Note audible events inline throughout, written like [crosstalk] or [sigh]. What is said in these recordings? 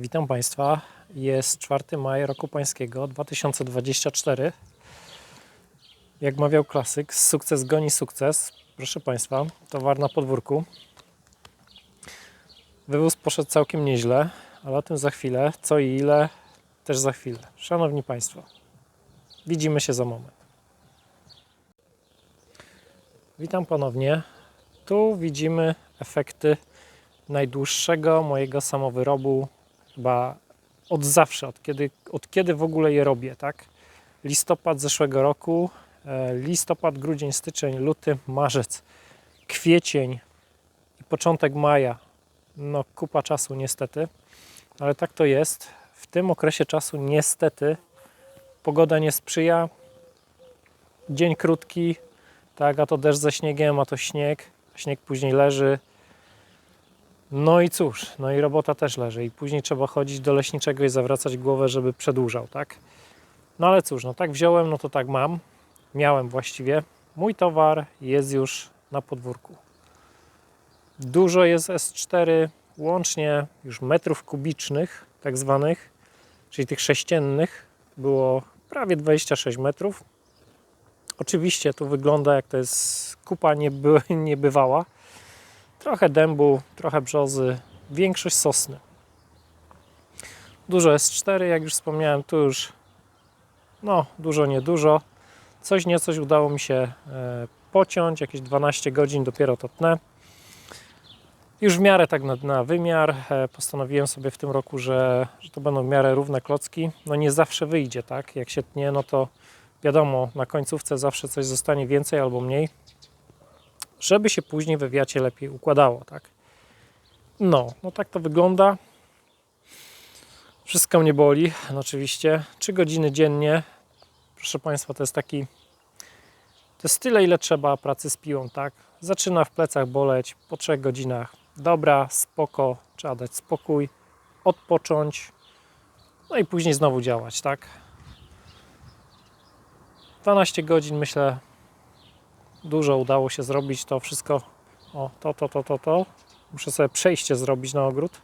Witam Państwa. Jest 4 maja roku pańskiego 2024. Jak mawiał klasyk, sukces goni sukces. Proszę Państwa, towar na podwórku. Wywóz poszedł całkiem nieźle, ale o tym za chwilę. Co i ile, też za chwilę. Szanowni Państwo, widzimy się za moment. Witam ponownie. Tu widzimy efekty najdłuższego mojego samowyrobu chyba od zawsze, od kiedy, od kiedy w ogóle je robię, tak? Listopad zeszłego roku, e, listopad, grudzień, styczeń, luty, marzec, kwiecień i początek maja. No kupa czasu niestety, ale tak to jest. W tym okresie czasu niestety pogoda nie sprzyja. Dzień krótki, tak, a to deszcz ze śniegiem, a to śnieg. Śnieg później leży, no i cóż, no i robota też leży i później trzeba chodzić do leśniczego i zawracać głowę, żeby przedłużał, tak? No ale cóż, no tak wziąłem, no to tak mam. Miałem właściwie. Mój towar jest już na podwórku. Dużo jest S4, łącznie już metrów kubicznych, tak zwanych, czyli tych sześciennych, było prawie 26 metrów. Oczywiście tu wygląda jak to jest kupa nieby, [laughs] niebywała. Trochę dębu, trochę brzozy, większość sosny. Dużo S4, jak już wspomniałem, tu już no dużo, niedużo. Coś niecoś udało mi się e, pociąć, jakieś 12 godzin dopiero to tnę. Już w miarę tak na, na wymiar. E, postanowiłem sobie w tym roku, że, że to będą w miarę równe klocki. No nie zawsze wyjdzie, tak? Jak się tnie, no to wiadomo, na końcówce zawsze coś zostanie więcej albo mniej żeby się później we wiacie lepiej układało, tak? No, no tak to wygląda. Wszystko mnie boli, no oczywiście. 3 godziny dziennie. Proszę Państwa, to jest taki to jest tyle, ile trzeba pracy z piłą, tak? Zaczyna w plecach boleć po 3 godzinach. Dobra, spoko, trzeba dać spokój, odpocząć, no i później znowu działać, tak? 12 godzin myślę dużo udało się zrobić to wszystko. O, to, to, to, to, to. Muszę sobie przejście zrobić na ogród.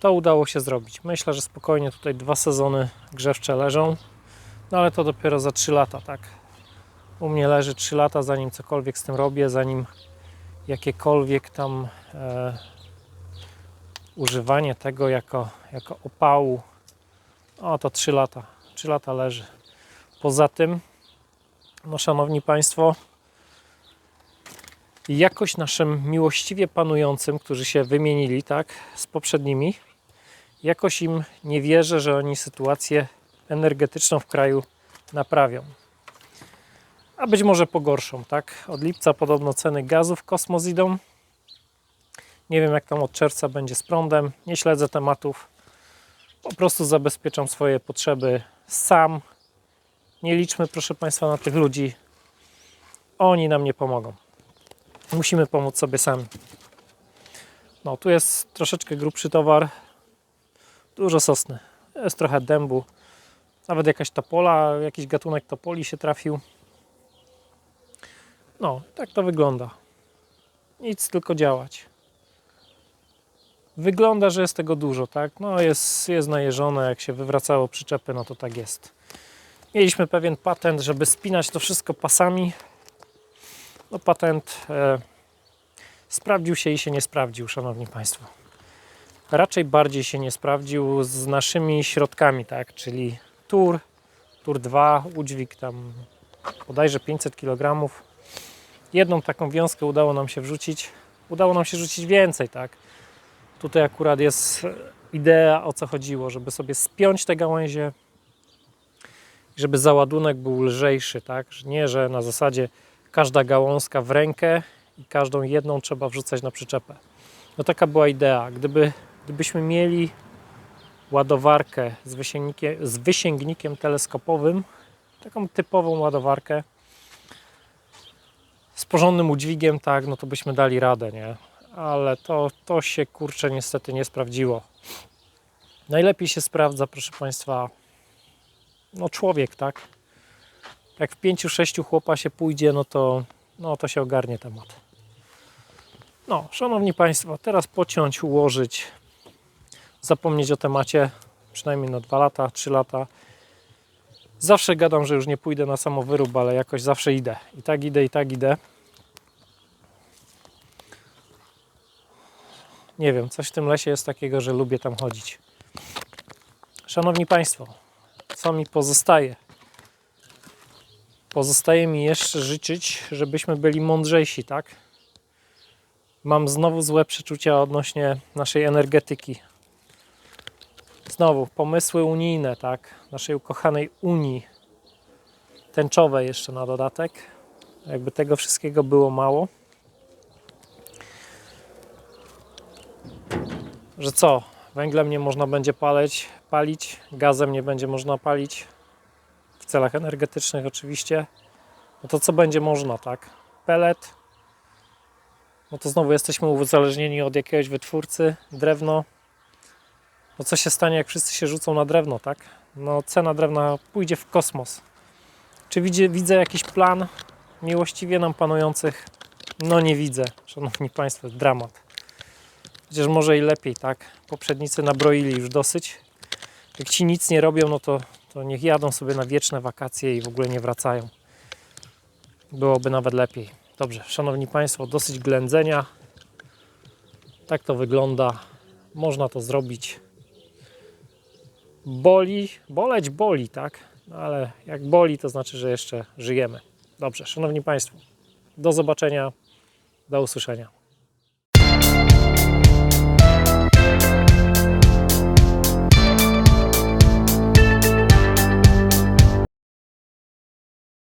To udało się zrobić. Myślę, że spokojnie tutaj dwa sezony grzewcze leżą. No ale to dopiero za 3 lata, tak? U mnie leży 3 lata, zanim cokolwiek z tym robię, zanim jakiekolwiek tam e, używanie tego jako, jako opału. O, to 3 lata. 3 lata leży. Poza tym no szanowni Państwo, jakoś naszym miłościwie panującym, którzy się wymienili, tak, z poprzednimi, jakoś im nie wierzę, że oni sytuację energetyczną w kraju naprawią. A być może pogorszą, tak? Od lipca podobno ceny gazu w kosmos idą. Nie wiem, jak tam od czerwca będzie z prądem. Nie śledzę tematów. Po prostu zabezpieczam swoje potrzeby sam, nie liczmy, proszę Państwa, na tych ludzi. Oni nam nie pomogą. Musimy pomóc sobie sami. No, tu jest troszeczkę grubszy towar. Dużo sosny. Jest trochę dębu. Nawet jakaś topola, jakiś gatunek topoli się trafił. No, tak to wygląda. Nic, tylko działać. Wygląda, że jest tego dużo, tak? No, jest, jest najeżone. Jak się wywracało przyczepy, no to tak jest. Mieliśmy pewien patent, żeby spinać to wszystko pasami. No patent e, sprawdził się i się nie sprawdził, szanowni państwo. Raczej bardziej się nie sprawdził z naszymi środkami, tak, czyli tur, tur 2, udźwig tam bodajże 500 kg. Jedną taką wiązkę udało nam się wrzucić. Udało nam się rzucić więcej, tak. Tutaj akurat jest idea o co chodziło, żeby sobie spiąć te gałęzie, żeby załadunek był lżejszy, tak? Nie, że na zasadzie każda gałązka w rękę i każdą jedną trzeba wrzucać na przyczepę. No taka była idea. Gdyby, gdybyśmy mieli ładowarkę z wysięgnikiem, z wysięgnikiem teleskopowym, taką typową ładowarkę z porządnym udźwigiem, tak, no to byśmy dali radę, nie? Ale to, to się kurczę niestety nie sprawdziło. Najlepiej się sprawdza, proszę Państwa, no człowiek, tak? Jak w pięciu, sześciu chłopa się pójdzie, no to, no to się ogarnie temat. No, szanowni Państwo, teraz pociąć, ułożyć. zapomnieć o temacie przynajmniej na 2 lata, 3 lata. Zawsze gadam, że już nie pójdę na samowyrób, ale jakoś zawsze idę. I tak idę, i tak idę. Nie wiem, coś w tym lesie jest takiego, że lubię tam chodzić. Szanowni Państwo, co mi pozostaje? Pozostaje mi jeszcze życzyć, żebyśmy byli mądrzejsi, tak? Mam znowu złe przeczucia odnośnie naszej energetyki. Znowu pomysły unijne, tak? Naszej ukochanej Unii. Tęczowe jeszcze na dodatek. Jakby tego wszystkiego było mało. Że co? Węglem nie można będzie palić, palić, gazem nie będzie można palić, w celach energetycznych oczywiście. No to co będzie można, tak? Pelet. No to znowu jesteśmy uzależnieni od jakiegoś wytwórcy, drewno. No co się stanie, jak wszyscy się rzucą na drewno, tak? No cena drewna pójdzie w kosmos. Czy widzę, widzę jakiś plan miłościwie nam panujących? No nie widzę, szanowni państwo, dramat. Chociaż może i lepiej, tak? Poprzednicy nabroili już dosyć. Jak ci nic nie robią, no to, to niech jadą sobie na wieczne wakacje i w ogóle nie wracają. Byłoby nawet lepiej. Dobrze, szanowni państwo, dosyć ględzenia. Tak to wygląda. Można to zrobić. Boli, boleć boli, tak? No ale jak boli, to znaczy, że jeszcze żyjemy. Dobrze, szanowni państwo, do zobaczenia, do usłyszenia.